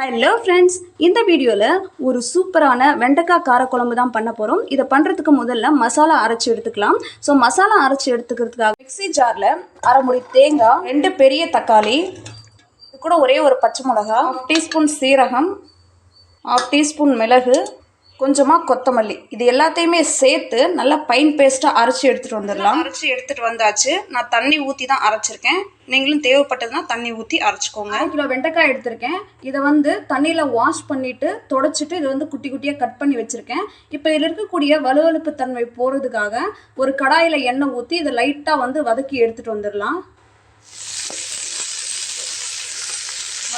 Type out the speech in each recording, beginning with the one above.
Hello friends இந்த வீடியோவில் ஒரு சூப்பரான வெண்டைக்காய் காரக்குழம்பு தான் பண்ண போகிறோம் இதை பண்ணுறதுக்கு முதல்ல மசாலா அரைச்சி எடுத்துக்கலாம். ஸோ மசாலா அரைச்சி எடுத்துக்கிறதுக்காக மிக்ஸி ஜாரில் அரை முடி தேங்காய் ரெண்டு பெரிய தக்காளி இது கூட ஒரே ஒரு பச்சை மிளகா ஹாஃப் டீஸ்பூன் சீரகம் ஹாஃப் டீஸ்பூன் மிளகு கொஞ்சமாக கொத்தமல்லி. இது எல்லாத்தையுமே சேர்த்து நல்லா பைன் பேஸ்ட்டாக அரைச்சி எடுத்துகிட்டு வந்துடலாம். அரைச்சி எடுத்துகிட்டு வந்தாச்சு. நான் தண்ணி ஊற்றி தான் அரைச்சிருக்கேன். நீங்களும் தேவைப்பட்டதுன்னா தண்ணி ஊற்றி அரைச்சிக்கோங்க. அரை கிலோ வெண்டைக்காய் எடுத்திருக்கேன். இதை வந்து தண்ணியில் வாஷ் பண்ணிவிட்டு தொடச்சிட்டு இதை வந்து குட்டி குட்டியாக கட் பண்ணி வச்சுருக்கேன். இப்போ இதில் இருக்கக்கூடிய வலுவலுப்பு தன்மை போகிறதுக்காக ஒரு கடாயில் எண்ணெய் ஊற்றி இதை லைட்டாக வந்து வதக்கி எடுத்துகிட்டு வந்துடலாம்.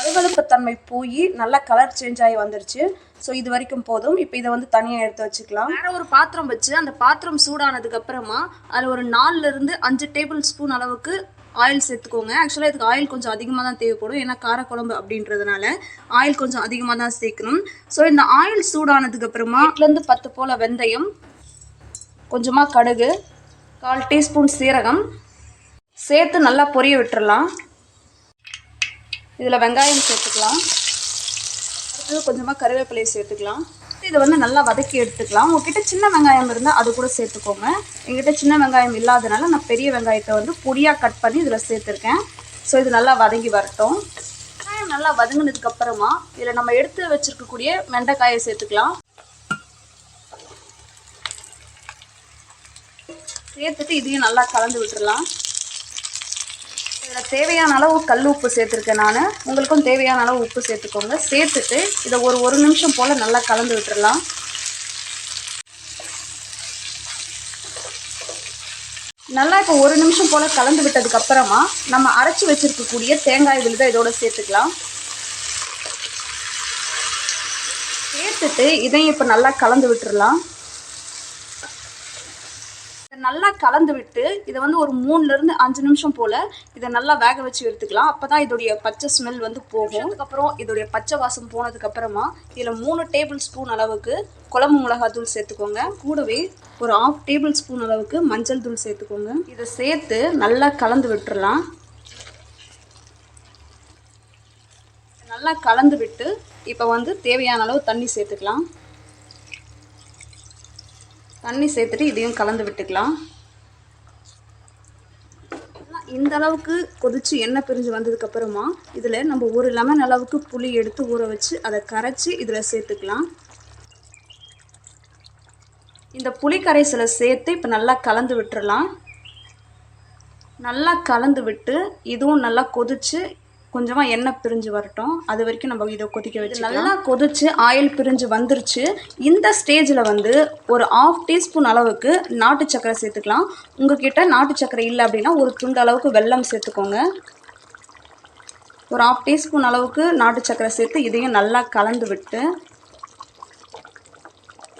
அழுகழுப்புத்தன்மை தன்மை போய் நல்லா கலர் சேஞ்ச் ஆகி வந்துருச்சு. ஸோ இது வரைக்கும் போதும். இப்போ இதை வந்து தனியாக எடுத்து வச்சுக்கலாம். வேற ஒரு பாத்திரம் வச்சு அந்த பாத்திரம் சூடானதுக்கு அப்புறமா அதில் ஒரு நாலுல இருந்து அஞ்சு டேபிள் ஸ்பூன் அளவுக்கு ஆயில் சேர்த்துக்கோங்க. ஆக்சுவலாக இதுக்கு ஆயில் கொஞ்சம் அதிகமாக தான் தேவைப்படும். ஏன்னா காரக்குழம்பு அப்படின்றதுனால ஆயில் கொஞ்சம் அதிகமாக தான் சேர்க்கணும். ஸோ இந்த ஆயில் சூடானதுக்கு அப்புறமா எட்டுலேருந்து பத்து போல் வெந்தயம் கொஞ்சமாக கடுகு கால் டீஸ்பூன் சீரகம் சேர்த்து நல்லா பொரிய விட்டுறலாம். இதில் வெங்காயம் சேர்த்துக்கலாம். அடுத்தது கொஞ்சமாக கருவேப்பிலையை சேர்த்துக்கலாம். இதை வந்து நல்லா வதக்கி எடுத்துக்கலாம். உங்ககிட்ட சின்ன வெங்காயம் இருந்தால் அது கூட சேர்த்துக்கோங்க. எங்கிட்ட சின்ன வெங்காயம் இல்லாதனால நான் பெரிய வெங்காயத்தை வந்து பொடியாக கட் பண்ணி இதில் சேர்த்துருக்கேன். ஸோ இது நல்லா வதங்கி வரட்டும். வெங்காயம் நல்லா வதங்கினதுக்கப்புறமா இதில் நம்ம எடுத்து வச்சுருக்கக்கூடிய வெண்டைக்காயை சேர்த்துக்கலாம். சேர்த்துட்டு இதையும் நல்லா கலந்து விட்டுடலாம் இதில் தேவையான அளவு கல் உப்பு சேர்த்துருக்கேன் நான். உங்களுக்கும் தேவையான அளவு உப்பு சேர்த்துக்கோங்க. சேர்த்துட்டு இதை ஒரு ஒரு நிமிஷம் போல் நல்லா கலந்து விட்டுடலாம் நல்லா இப்போ ஒரு நிமிஷம் போல் கலந்து விட்டதுக்கப்புறமா நம்ம அரைச்சி வச்சிருக்கக்கூடிய தேங்காய் விழுதை இதோட சேர்த்துக்கலாம். சேர்த்துட்டு இதையும் இப்போ நல்லா கலந்து விட்டுடலாம் நல்லா கலந்து விட்டு இதை வந்து ஒரு மூணுலேருந்து அஞ்சு நிமிஷம் போல் இதை நல்லா வேக வச்சு எடுத்துக்கலாம். அப்போ தான் இதோடைய பச்சை ஸ்மெல் வந்து போகும். அதுக்கப்புறம் இதோடைய பச்சை வாசம் போனதுக்கப்புறமா இதில் மூணு டேபிள் ஸ்பூன் அளவுக்கு குழம்பு மிளகாத்தூள் சேர்த்துக்கோங்க. கூடவே ஒரு ஆஃப் டேபிள் ஸ்பூன் அளவுக்கு மஞ்சள் தூள் சேர்த்துக்கோங்க. இதை சேர்த்து நல்லா கலந்து விட்டுறலாம். நல்லா கலந்து விட்டு இப்போ வந்து தேவையான அளவு தண்ணி சேர்த்துக்கலாம். தண்ணி சேர்த்துட்டு இதையும் கலந்து விட்டுக்கலாம். இந்த அளவுக்கு கொதித்து எண்ணெய் பிரிஞ்சு வந்ததுக்கப்புறமா இதில் நம்ம ஒரு லெமன் அளவுக்கு புளி எடுத்து ஊற வச்சு அதை கரைச்சி இதில் சேர்த்துக்கலாம். இந்த புளி கரைசலை சேர்த்து இப்போ நல்லா கலந்து விட்டுறலாம். நல்லா கலந்து விட்டு இதுவும் நல்லா கொதிச்சு கொஞ்சமாக எண்ணெய் பிரிஞ்சு வரட்டும். அது வரைக்கும் நம்ம இதை கொதிக்க வச்சு நல்லா கொதிச்சு ஆயில் பிரிஞ்சு வந்துருச்சு. இந்த ஸ்டேஜில் வந்து ஒரு ஆஃப் டீஸ்பூன் அளவுக்கு நாட்டு சக்கரை சேர்த்துக்கலாம். உங்ககிட்ட நாட்டு சக்கரை இல்லை அப்படின்னா ஒரு துண்டு அளவுக்கு வெல்லம் சேர்த்துக்கோங்க. ஒரு ஆஃப் டீஸ்பூன் அளவுக்கு நாட்டு சக்கரை சேர்த்து இதையும் நல்லா கலந்து விட்டு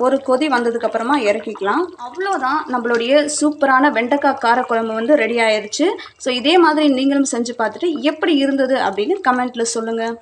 ஒரு கொதி வந்ததுக்கப்புறமா இறக்கிக்கலாம். அவ்வளோதான் நம்மளுடைய சூப்பரான வெண்டைக்காய் காரக்குழம்பு வந்து ரெடி ஆயிடுச்சு ஸோ இதே மாதிரி நீங்களும் செஞ்சு பார்த்துட்டு எப்படி இருந்தது அப்படின்னு கமெண்ட்டில் சொல்லுங்கள்